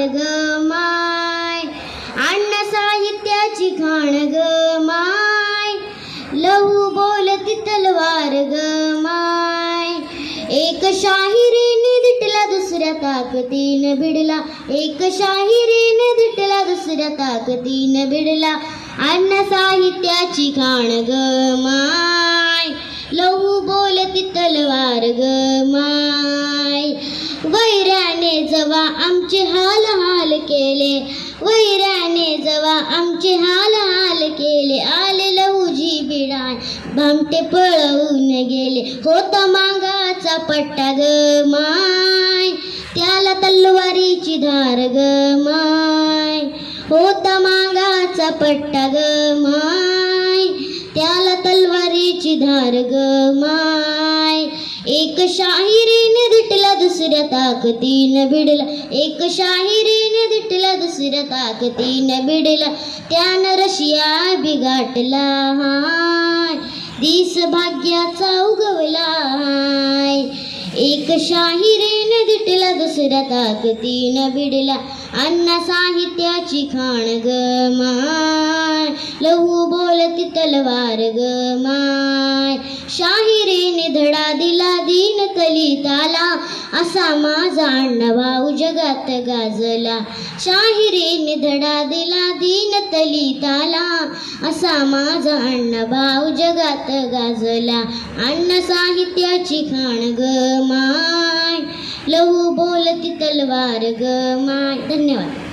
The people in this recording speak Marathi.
ग माय. अन्न साहित्याची खाण ग माय. लहू बोलती तलवार ग माय. एक शाहिरीने दिटला दुसऱ्या ताकदीन भिडला एक शाहिरीने दिटला दुसऱ्या ताकदीन भिडला अन्न साहित्याची खाण ग माय. लहू बोलती तलवार ग माय. वैराने जवा आमचे हाल हाल केले. वैराने जवा आमचे हाल हाल केले. आले लहूजी बिडाय भामटे पळवून गेले. होता मांगाचा पट्टा ग माय त्याला तलवारीची धार ग माय. होता मांगाचा पट्टा ग माय त्याला तलवारीची धार ग माय. एक शाहिरी दुसऱ्या ताकदीन भिडला एक शाहिरीने धिटला दुसऱ्या ताकदीन भिडला त्यानं रशिया बिघाटला हाय. दिस भाग्याचा उगवला हाय. एक शाहिरीने दिटलं दुसऱ्या ताकदीन भिडला अन्न साहित्याची खाण ग माय. लहू बोलती तलवार ग माय. शाहिरीने धडा दिला दीन कलिताला. असा माझा अण्णा भाऊ जगात गाजला शाहिरीने धडा दिला दीन कलिताला असा माझा अण्णा भाऊ जगात गाजला. अण्णा साहित्याची खाण ग माय. लहू बोलती तलवार ग माय. धन्यवाद.